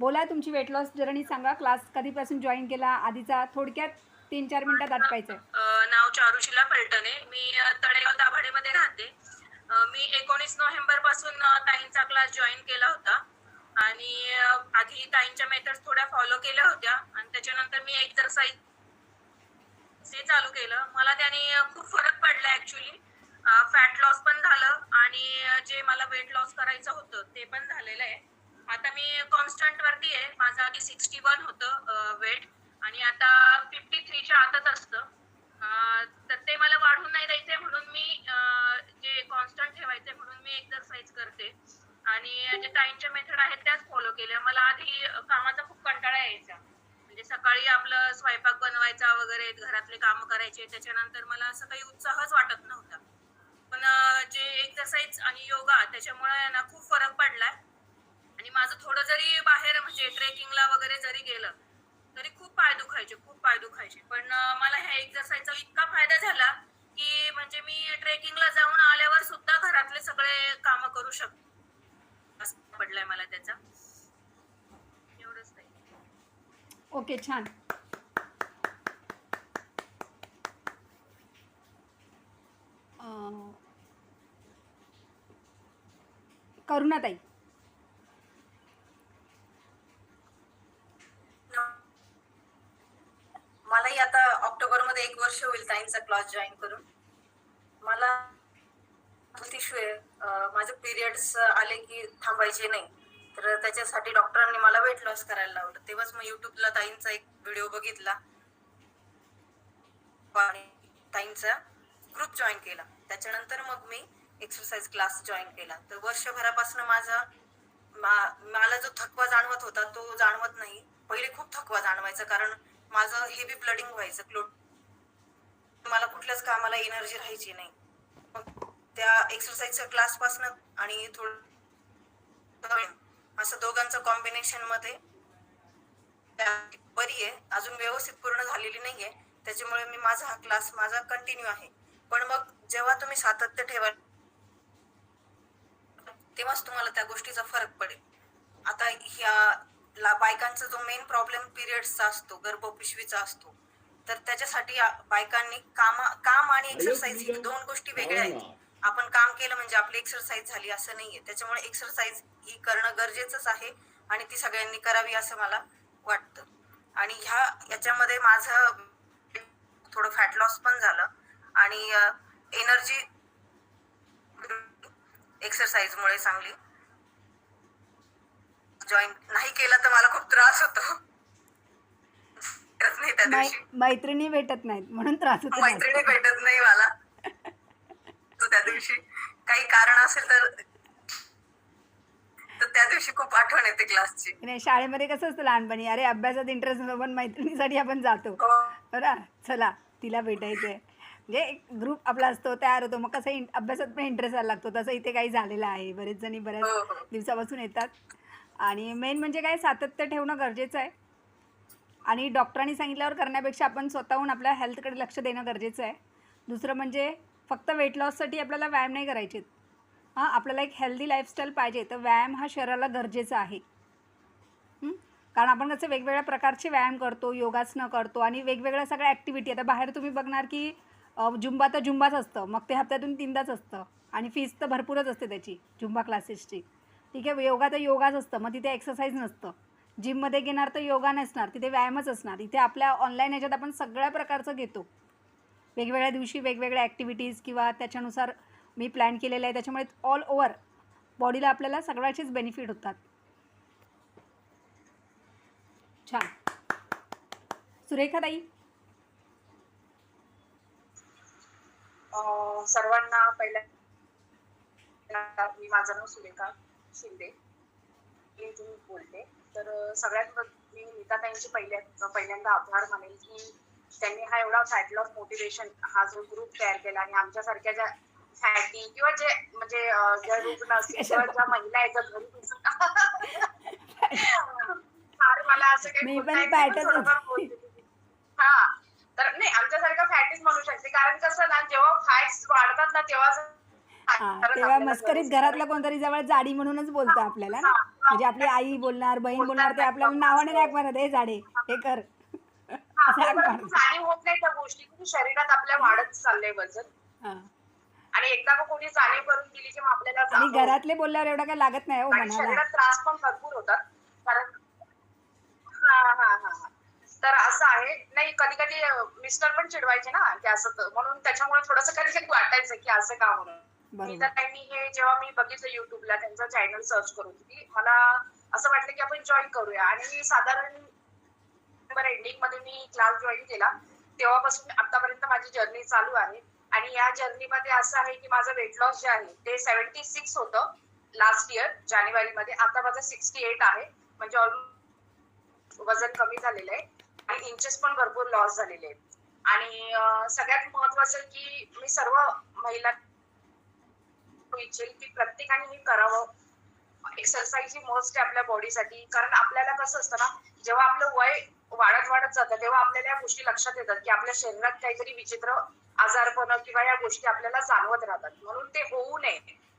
बोला तुमची weight loss journey सांगा. क्लास कधीपासून जॉईन केला? आधीचा थोडक्यात तीन चार मिनिटात आटपायचं. नाव चारुशिला पलटणे. मी तळेगाव दाभाडेमध्ये राहते. मी एकोणीस नोव्हेंबरपासून ताईंचा क्लास जॉईन केला होता. आणि आधी ताईंच्या मेथड्स थोड्या फॉलो केल्या होत्या. आणि त्याच्यानंतर मी एक्सरसाइज ते चालू केलं. मला त्याने खूप फरक पडला ऍक्च्युली फॅट लॉस पण झालं. आणि जे मला वेट लॉस करायचं होतं ते पण झालेलं आहे. आता मी कॉन्स्टंट वरती आहे. माझं आधी सिक्स्टी वन होतं वेट आणि आता फिफ्टी थ्रीच्या आतच असतं. तर ते मला वाढून नाही द्यायचंय म्हणून मी जे कॉन्स्टंट ठेवायचंय म्हणून मी एक्सरसाइज करते. आणि जे ताईंच्या मेथड आहेत त्याच फॉलो केल्या. मला आधी कामाचा खूप कंटाळा यायचा. म्हणजे सकाळी आपलं स्वयंपाक बनवायचा वगैरे घरातले काम करायचे. त्याच्यानंतर मला असं काही उत्साह ओके छान. करुणाताई. मलाही आता ऑक्टोबरमध्ये एक वर्ष होईल ताईंचा क्लास जॉईन करून. मला हेल्थ आहे. माझे पिरियड्स आले की थांबायचे नाही. तर त्याच्यासाठी डॉक्टरांनी मला वेट लॉस करायला लावलं. तेव्हाच मग युट्यूबला ताईंचा एक व्हिडिओ बघितला. ताईंचा ग्रुप जॉईन केला. त्याच्यानंतर मग मी एक्सरसाइज क्लास जॉईन केला. तर वर्षभरापासून माझा मा- मला जो थकवा जाणवत होता तो जाणवत नाही. पहिले खूप थकवा जाणवायचा कारण माझं हेवी ब्लडिंग व्हायचं. क्लोट मला कुठल्याच कामाला एनर्जी राहायची नाही. मग त्या एक्सरसाइजच्या क्लासपासून आणि थोडं असं दोघांचं कॉम्बिनेशनमध्ये बरी आहे. अजून व्यवस्थित पूर्ण झालेली नाहीये. त्याच्यामुळे मी माझा हा क्लास माझा कंटिन्यू आहे. पण मग जेव्हा तुम्ही सातत्य ठेवाल तेव्हाच तुम्हाला त्या गोष्टीचा फरक पडेल. आता ह्या बायकांचा जो मेन प्रॉब्लेम पिरियड्सचा असतो गर्भपिशवीचा असतो तर त्याच्यासाठी बायकांनी कामा काम आणि एक्सरसाइज ही दोन गोष्टी वेगळ्या आहेत. आपण काम केलं म्हणजे आपली एक्सरसाइज झाली असं नाहीये. त्याच्यामुळे एक्सरसाइज ही करणं गरजेचंच आहे आणि ती सगळ्यांनी करावी असं मला वाटतं. आणि ह्या याच्यामध्ये माझं थोडं फॅट लॉस पण झालं आणि एनर्जी एक्सरसाइज मुळे चांगली. जॉईन नाही केलं तर मला खूप त्रास होतो. नाही मैत्रिणी भेटत नाहीत म्हणून त्रास होतो. मैत्रिणी भेटत नाही मला. त्या दिवशी काही कारण असेल तर तर त्या दिवशी खूप आठवण येते क्लासची. नाही शाळेमध्ये कसं असतं लहानपणी अरे अभ्यासात इंटरेस्ट नसतो पण मैत्रिणीसाठी आपण जातो. हो. बरं चला तिला भेटायचं आहे म्हणजे एक ग्रुप आपला असतो तयार होतो. मग कसं अभ्यासात पण इंटरेस्ट यायला लागतो. तसं इथे काही झालेलं आहे. बरेच जणी हो, बऱ्याच हो. दिवसापासून येतात. आणि मेन म्हणजे काय सातत्य ठेवणं गरजेचं आहे. आणि डॉक्टरांनी सांगितल्यावर करण्यापेक्षा आपण स्वतःहून आपल्या हेल्थकडे लक्ष देणं गरजेचं आहे. दुसरं म्हणजे फक्त वेट लॉससाठी आपल्याला व्यायाम नाही करायचे. हां आपल्याला एक हेल्दी लाईफस्टाईल पाहिजे. तर व्यायाम हा शरीराला गरजेचा आहे. कारण आपण कसं वेगवेगळ्या प्रकारचे व्यायाम करतो योगासनं करतो आणि वेगवेगळ्या सगळ्या ॲक्टिव्हिटी आता बाहेर तुम्ही बघणार की झुंबा जुंबा तर जुंबाच असतं. मग ते हप्त्यातून तीनदाच असतं. आणि फीस तर भरपूरच असते त्याची झुंबा क्लासेसची ठीक आहे? योगा तर योगाच असतं. मग तिथे एक्सरसाइज नसतं. जिममध्ये घेणार तर योगा नसणार. तिथे व्यायामच असणार. इथे आपल्या ऑनलाईन ह्याच्यात आपण सगळ्या प्रकारचं घेतो. वेगवेगळ्या दिवशी वेगवेगळ्या ॲक्टिव्हिटीज किंवा त्याच्यानुसार मी प्लॅन केलेलं आहे. त्याच्यामुळे ऑल ओव्हर बॉडीला आपल्याला सगळ्याचेच बेनिफिट होतात. छान. सुरेखाताई सर्वांना पहिल्या मी माझं नाव सुरेखा शिंदे. मी तुम्ही बोलते. तर सगळ्यात मी नीताताईंचे पहिल्या पहिल्यांदा आभार मानेल की त्यांनी हा एवढा फॅट लॉस मोटिवेशन हा जो ग्रुप तयार केला आणि आमच्यासारख्या ज्या फॅटी किंवा जे म्हणजे ज्या रुग्ण असतील किंवा ज्या महिला आहेत ज्या घरी बसून फार मला असं काही. हा. तर नाही आमच्यासारखं फॅटीच म्हणू शकते. कारण कसं ना जेव्हा फॅट्स वाढतात ना तेव्हा तेव्हा मस्करीत घरातलं कोणतरी जवळ जाडी म्हणूनच बोलतं आपल्याला म्हणजे आपली आई बोलणार बहीण बोलणार ते आपल्याला नावाने नाही म्हणत हे झाडे हे कर हा, असं हाक परंतु मारत. जाणीव होत नाही त्या गोष्टी की शरीरात आपल्या वाढत चाललंय वजन. आणि एकदा का कोणी जाणीव करून दिली की मग आपल्याला आणि. घरातले बोलल्यावर एवढं काय लागत नाही हो शरीरात त्रास पण भरपूर होतात कारण हा हा हा हा. तर असं आहे नाही कधी कधी मिस्टर पण चिडवायचे ना की असं. म्हणून त्याच्यामुळे थोडस कधी कधी वाटायचं की असं का म्हणून बरोबर तर त्यांनी हे जेव्हा मी बघितलं युट्यूबला त्यांचं चॅनल सर्च करून की मला असं वाटलं की आपण जॉईन करूया आणि मी सप्टेंबर एंडिंगमध्ये मी क्लास जॉईन केला. तेव्हापासून आतापर्यंत माझी जर्नी चालू आहे. आणि या जर्नीमध्ये असं आहे की माझं वेट लॉस जे आहे ते सेव्हन्टी सिक्स होतं लास्ट इयर जानेवारीमध्ये. आता माझं सिक्स्टी एट आहे. म्हणजे ऑल वजन कमी झालेलं आहे. आणि इंचेस पण भरपूर लॉस झालेले आहेत. आणि सगळ्यात महत्वाचं की मी सर्व महिला इच्छेल की प्रत्येकाने हे करावं. एक्सरसाइज ही मस्ट आहे आपल्या बॉडीसाठी कारण आपल्याला कसं असतं ना जेव्हा आपलं वय वाढत वाढत जातं तेव्हा आपल्याला या गोष्टी लक्षात येतात की आपल्या शरीरात काहीतरी विचित्र आजारपण किंवा या गोष्टी आपल्याला जाणवत राहतात. म्हणून ते होऊ नये.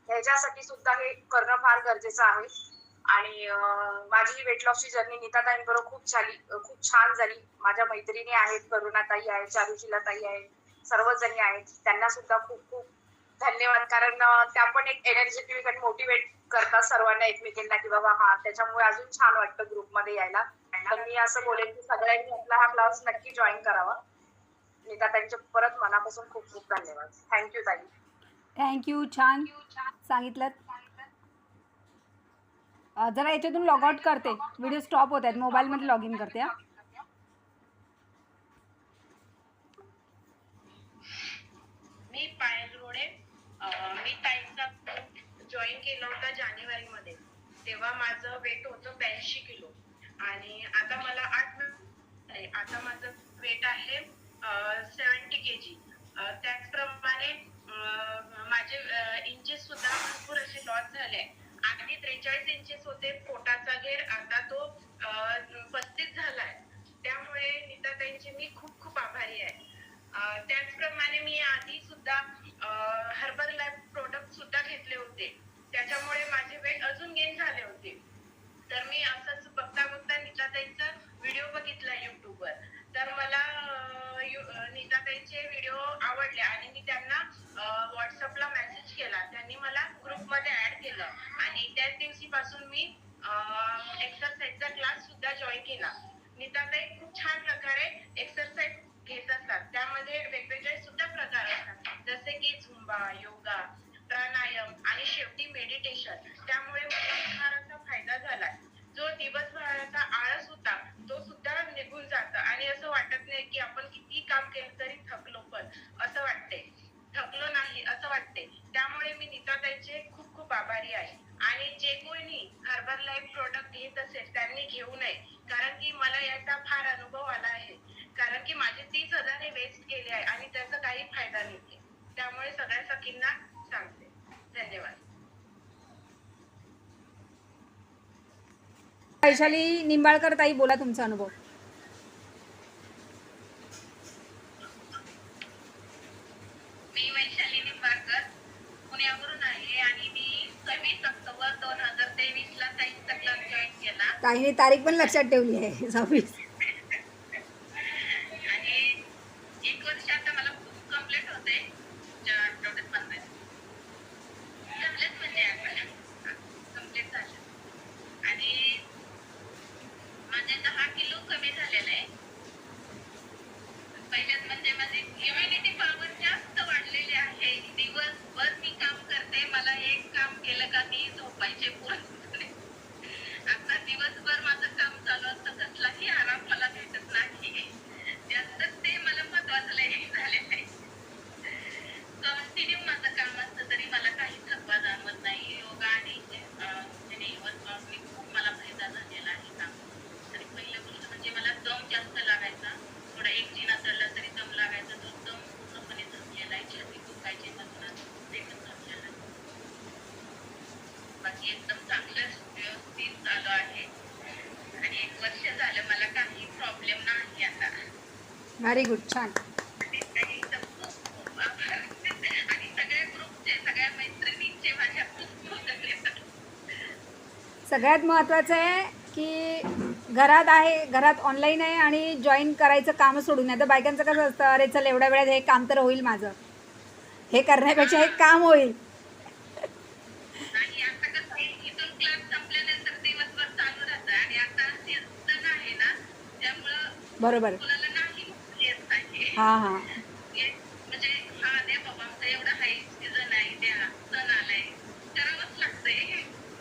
ह्याच्यासाठी सुद्धा हे करणं फार गरजेचं आहे. आणि माझी वेट लॉसची जर्नी नीताताईंबरोबर खूप झाली खूप छान झाली. माझ्या मैत्रिणी आहेत करुणाताई आहेत चारुशीला ताई आहेत सर्वजणी आहेत. त्यांना सुद्धा खूप खूप धन्यवाद. कारण त्या पण एक एनर्जेटिक आणि मोटिवेट करतात सर्वांना एकमेकींना की बाबा हा त्याच्यामुळे अजून छान वाटतं ग्रुपमध्ये यायला. तर मी असं बोलेन की सगळ्यांनी आपला हा क्लास नक्की जॉईन करावा. नीता त्यांचे परत मनापासून खूप खूप धन्यवाद. थँक्यू ताई. थँक्यू छान सांगितलं जरा याच्यातून लॉग आउट करते. व्हिडिओ स्टॉप होत आहेत. मोबाईलमध्ये लॉग इन करते हा. जानेवारीमध्ये. जानेवारी मध्ये तेव्हा माझं वेट होतं ब्याऐंशी किलो. आणि आता मला आठ आता माझं वेट आहे सेवन्टी के जी त्याचप्रमाणे माझे इंचेस सुद्धा भरपूर असे लॉस झाले. आधी त्रेचाळीस इंचेस होते. पोटाचा घेर आता तो पस्तीस झालाय. त्यामुळे नीताताईंचे मी खूप खूप आभारी आहे. त्याचप्रमाणे मी आधी सुद्धा वैशाली निंबाळकर ताई बोला तुमचा अनुभव. मी वैशाली निंबाळकर पुण्यावरून आहे आणि मी सव्वीस ऑक्टोबर दोन हजार तेवीस ला सायन्सचा क्लास जॉईन केला. ताईने तारीख पण लक्षात ठेवली आहे सव्वीस. एकदम चांगलं व्यवस्थित चालू आहे. आणि एक वर्ष झालं मला काही प्रॉब्लेम नाही आता. व्हेरी गुड छान. आणि सगळ्या ग्रुपचे सगळ्या मैत्रिणींचे माझ्या खूप सगळ्यात महत्त्वाचं आहे की घरात आहे घरात ऑनलाईन आहे आणि जॉईन करायचं काम सोडून. नाही तर बायकांचं कसं असतं अरे चल एवढ्या वेळात हे काम तर होईल माझं. हे करण्यापेक्षा हे काम होईल.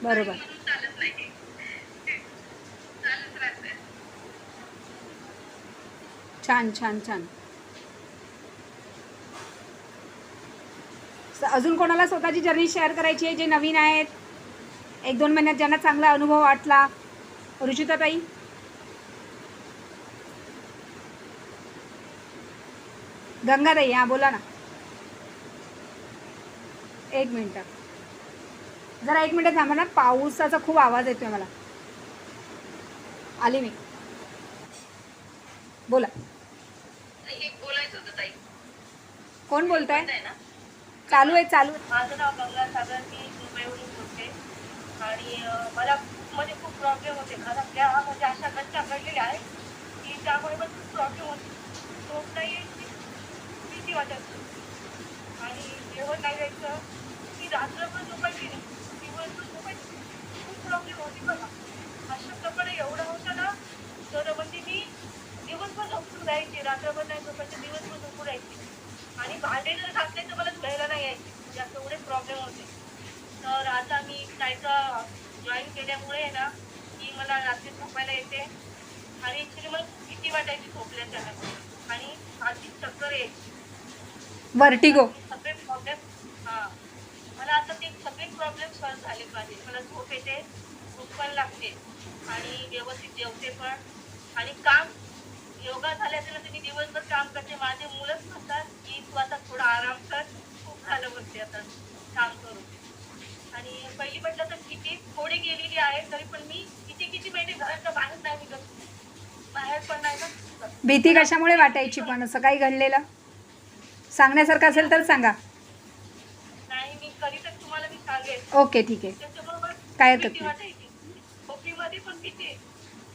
बरोबर. चालत नाही. चालत राहतंय. छान छान छान. अजून कोणाला स्वतःची जर्नी शेअर करायची आहे जे नवीन आहेत? एक दोन महिन्यात ज्यांना चांगला अनुभव वाटला. रुचिताताई गंगाताई हां बोला ना. एक मिनटं. जरा एक मिनटं थांबा ना पावसाचा खूप आवाज येतोय मला. आली मी. बोला. बोलायचं होतं ताई. कोण बोलताय? आहे ना? चालू आहे चालू आहे. माझं नाव गंगा सागर मी मुंबईवरून बोलते. आणि मला म्हणजे खूप प्रॉब्लेम होते. घरातल्या म्हणजे अशा घटना घडलेल्या आहेत की त्यामुळे मला खूप प्रॉब्लेम होते. झोप नाही भीती वाटायची आणि जेवण नाही यायचं की रात्रभर झोपायची नाही. दिवसभर झोपायची खूप प्रॉब्लेम होती बघा. अशक्तपणे एवढं होतं ना तर म्हणजे मी दिवसभर झोपून राहायची. रात्रभर नाही दिवस दिवसभर झोपून राहायची. आणि भांडे जर घातले तर मला धुवायला नाही यायचे. म्हणजे असं एवढे प्रॉब्लेम होते. तर आता मी कायचा जॉईन केल्यामुळे आहे ना की मला रात्री झोपायला येते. आणि ॲक्च्युली मला खूप भीती वाटायची झोपल्याच्या त्याला आणि आधी चक्कर यायची. वर्टिगो सगळे प्रॉब्लेम हां. मला आता ते सगळे प्रॉब्लेम सॉल्व्ह झाले पाहिजे. मला झोप येते भूक पण लागते आणि व्यवस्थित जेवते पण. आणि काम योगा नंतर मी दिवसभर काम करते. माझे मुलंच म्हणतात की तू आता थोडा आराम कर. खूप झालं आता. काम करून. आणि पहिली म्हटलं तर किती थोडी गेलेली आहे तरी पण मी किती किती महिने घराच्या बाहेर नाही निघत. बाहेर पण नाही ना. भीती कशामुळे वाटायची पण? असं काही घडलेलं? सांगण्यासारखं असेल तर सांगा. नाही मी तुम्हाला मी ओके ठीक आहे. त्याच्याबरोबर काय हरकत भीती नाही. वाटायची. झोपीमध्ये पण भीती.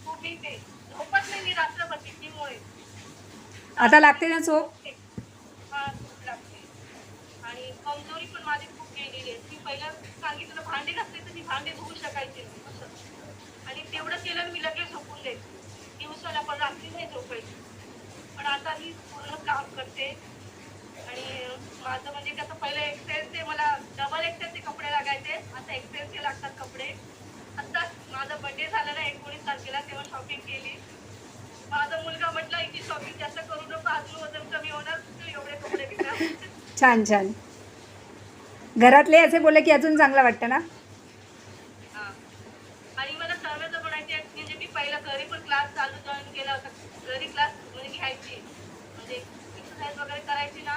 खूप भीती. झोपत नाही मी रात्रभर भीतीमुळे. आता लागते ना झोप? हा, लागते. आणि कमजोरी पण माझी खूप गेलेली आहे. मी पहिला सांगितलं भांडे तर मी भांडे धुवू शकायचे नाही, असं. आणि तेवढं केलं आणि मी लगेच झोपून द्यायचे दिवसाला पण रात्री नाही झोपायची. पण आता मी पूर्ण काम करते. आणि माझं म्हणजे कसं पहिलं ते मला डबल एक्सरसाइजचे कपडे लागायचे. आता एक्सरसाइजचे लागतात कपडे. आत्ताच माझा बर्थडे झाला ना एकोणीस तारखेला तेव्हा शॉपिंग केली माझा मुलगा म्हटला की शॉपिंग जास्त करू नको अजून वजन कमी होणार तू एवढे कपडे घेणार छान छान. घरातले असे बोलले की अजून चांगलं वाटतं ना हा. आणि मला सर्वांचं म्हणायचे आहे, म्हणजे मी पहिला घरी पण क्लास चालू जॉईन केला होता घरी क्लास म्हणजे घ्यायची म्हणजे एक्सरसाइज वगैरे करायची ना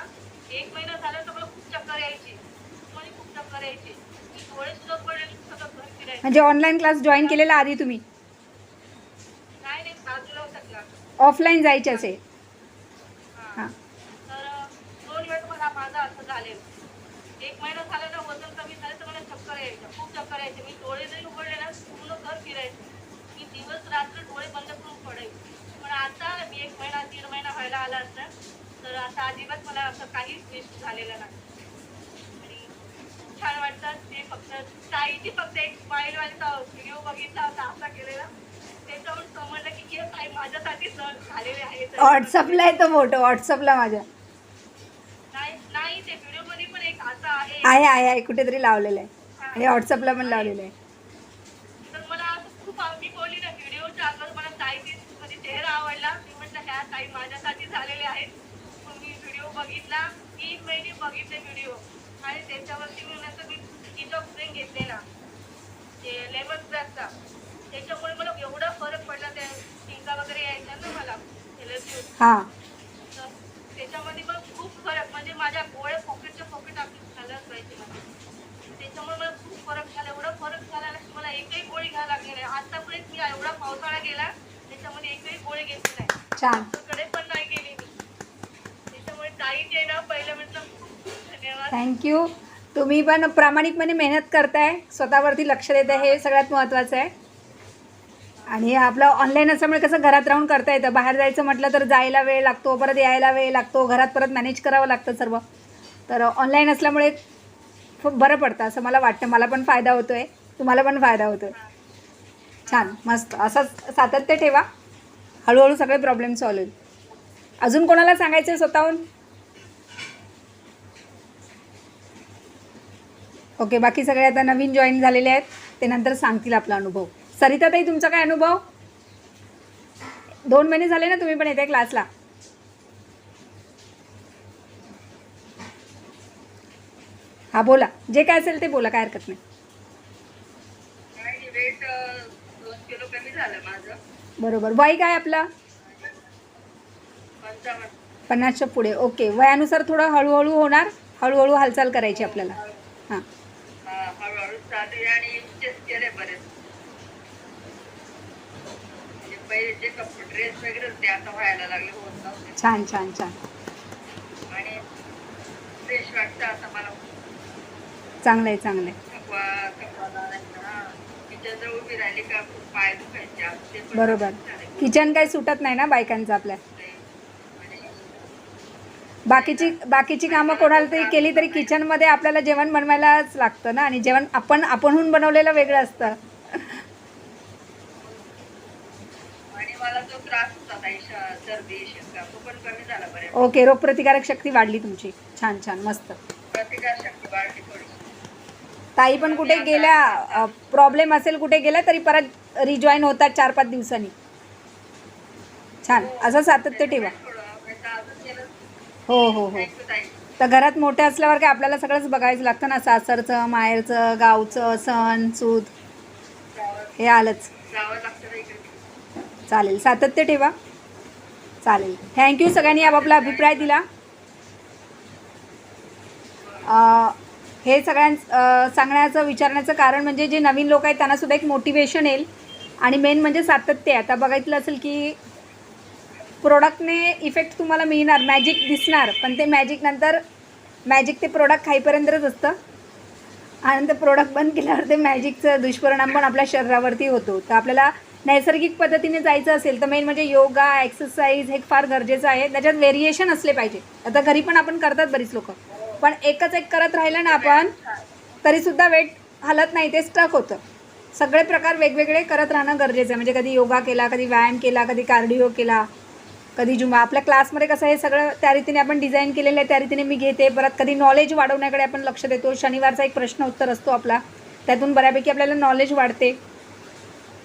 एक महिना झाला तर मला खूप चक्कर यायची म्हणजे खूप चक्कर यायची मी डोळे सुद्धा पडले सगळं घर फिरायचं म्हणजे ऑनलाईन क्लास जॉईन केलेला आधी तुम्ही? ऑफलाईन जायचे असे. हा. हां. झालेलं एक महिना झाला ना वजन कमी झालं तर मला चक्कर यायचं खूप चक्कर यायचे. मी डोळे जरी उघडले ना पूर्ण घर फिरायचं. मी दिवस रात्र डोळे बंद करून पडायचे. पण आता मी एक महिना दीड महिना व्हायला आला असं तर आता अजिबात मला असं काहीच झालेलं नाही. आणि छान वाटतं ते फक्त ताईची फक्त एक स्माईलवालीचा व्हिडिओ बघितला होता असा केलेला त्याच्यावर समजलं की हे ताई माझ्यासाठी सण झालेले आहेत व्हॉट्सअपला आहे तो फोटो व्हॉट्सअपला माझ्या. नाही नाही ते व्हिडिओमध्ये पण एक असा आहे. आहे आहे कुठेतरी लावलेलं आहे. आणि व्हॉट्सअपला पण लावलेलं आहे. त्याच्यामुळे मला एवढा वगैरे यायच्या ना मला हां. त्याच्यामध्ये मला खूप फरक म्हणजे माझ्या गोळ्या पॉकेटच्या पॉकेट आपली पाहिजे मला. त्याच्यामुळे मला खूप फरक झाला. एवढा फरक झाला की मला एकही गोळी घ्यायला लागली नाही. आतापर्यंत मी एवढा पावसाळा गेला त्याच्यामध्ये एकही गोळी घेतली नाही. छान. कडे पण नाही गेली मी. त्याच्यामुळे ताई जे ना पहिलं म्हटलं खूप धन्यवाद थँक्यू तुम्ही पण प्रामाणिकपणे मेहनत करताय. स्वतःवरती लक्ष देत आहे हे. सगळ्यात महत्त्वाचं आहे. आणि आपलं ऑनलाईन असल्यामुळे कसं घरात राहून करता येतं. बाहेर जायचं म्हटलं तर जायला वेळ लागतो परत यायला वेळ लागतो घरात परत मॅनेज करावं लागतं सर्व. तर ऑनलाईन असल्यामुळे खूप बरं पडतं असं मला वाटतं. मला पण फायदा होतो आहे तुम्हाला पण फायदा होतो आहे छान मस्त. असंच सातत्य ठेवा. हळूहळू सगळे प्रॉब्लेम सॉल्व होईल. अजून कोणाला सांगायचं आहे स्वतःहून? ओके बाकी सगळे आता नवीन जॉईन झालेले आहेत. ते नंतर सांगतील आपला अनुभव. सरिताताई तुमचा काय अनुभव? दोन महिने झाले ना तुम्ही पण येते क्लासला. हा बोला. जे काय असेल ते बोला काय हरकत नाही. आणि वेट दोन किलो कमी झालं माझं. बरोबर. वय काय आपला? पंचावन्न. पन्नासच्या पुढे. ओके. वयानुसार थोडं हळूहळू होणार. हळूहळू हालचाल करायची आपल्याला. हा, हळूहळू चालू आहे आणि इंचेस केले बरेच म्हणजे पहिले जे कपडे ड्रेस वगैरे होते आता व्हायला लागले होत नव्हते. छान छान छान. आणि फ्रेश वाटतं आता मला. चांगलं आहे चांगलं आहे थकवा थकवा जाणवत हा किचन उभी राहिली का खूप पाय दुखायचे. आज ते पण बरोबर. झाले. किचन काही सुटत नाही ना बायकांचं आपल्या? आणि बाकीची बाकीची कामं कोणाला तरी केली तरी किचनमध्ये आपल्याला जेवण बनवायलाच लागतं ना. आणि जेवण आपण आपणहून बनवलेलं वेगळं असतं आणि मला जो त्रास होता ताई श- सर्दी शिंका तो पण कमी झाला बऱ्याच ओके रोगप्रतिकारक शक्ती वाढली तुमची. छान छान मस्त. ताई पण कुठे गेल्या प्रॉब्लेम असेल कुठे गेल्या तरी परत रिजॉईन होतात चार पाच दिवसांनी. छान असं सातत्य ठेवा. हो हो हो. तर घरात मोठे असल्यावर काय आपल्याला सगळंच बघायचं लागतं ना सासरचं माहेरचं गावचं सण सूद. हे आलंच जावं लागतं ना इकडे चालेल. सातत्य ठेवा. चालेल. थँक्यू सगळ्यांनी आपापला अभिप्राय दिला. हे सगळ्यां सांगण्याचं विचारण्याचं कारण म्हणजे जे नवीन लोक आहेत त्यांना सुद्धा एक मोटिवेशन येईल. आणि मेन म्हणजे सातत्य आहे. आता बघितलं असेल की प्रोडक्टने इफेक्ट तुम्हाला मिळणार. मॅजिक दिसणार. पण ते मॅजिक नंतर मॅजिक ते प्रोडक्ट खाईपर्यंतच असतं. आणि ते प्रोडक्ट बंद केल्यावर ते मॅजिकचं दुष्परिणाम पण आपल्या शरीरावरती होतो. तर आपल्याला नैसर्गिक पद्धतीने जायचं असेल तर मेन म्हणजे योगा एक्सरसाइज हे फार गरजेचं आहे. त्याच्यात व्हेरिएशन असले पाहिजे. आता घरी पण आपण करतात बरीच लोक. पण एकच एक करत राहिलं ना आपण तरीसुद्धा वेट हलत नाही ते स्टक होतं. सगळे प्रकार वेगवेगळे करत राहणं गरजेचं आहे. म्हणजे कधी योगा केला कधी व्यायाम केला कधी कार्डिओ केला कधी जुमा. आपल्या क्लासमध्ये कसं हे सगळं त्या रीतीने आपण डिझाईन केलेलं आहे त्या रीतीने मी घेते. परत कधी नॉलेज वाढवण्याकडे आपण लक्ष देतो. शनिवारचा एक प्रश्न उत्तर असतो आपला. त्यातून बऱ्यापैकी आपल्याला नॉलेज वाढते.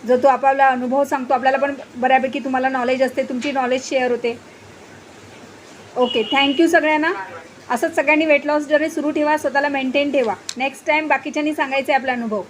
जो तो आपला अनुभव सांगतो आपल्याला पण बऱ्यापैकी तुम्हाला नॉलेज असते तुमची नॉलेज शेअर होते. ओके थँक्यू सगळ्यांना. असंच सगळ्यांनी वेट लॉस जर्नी सुरू ठेवा स्वतःला मेंटेन ठेवा. नेक्स्ट टाईम बाकीच्यांनी सांगायचं आहे आपला अनुभव.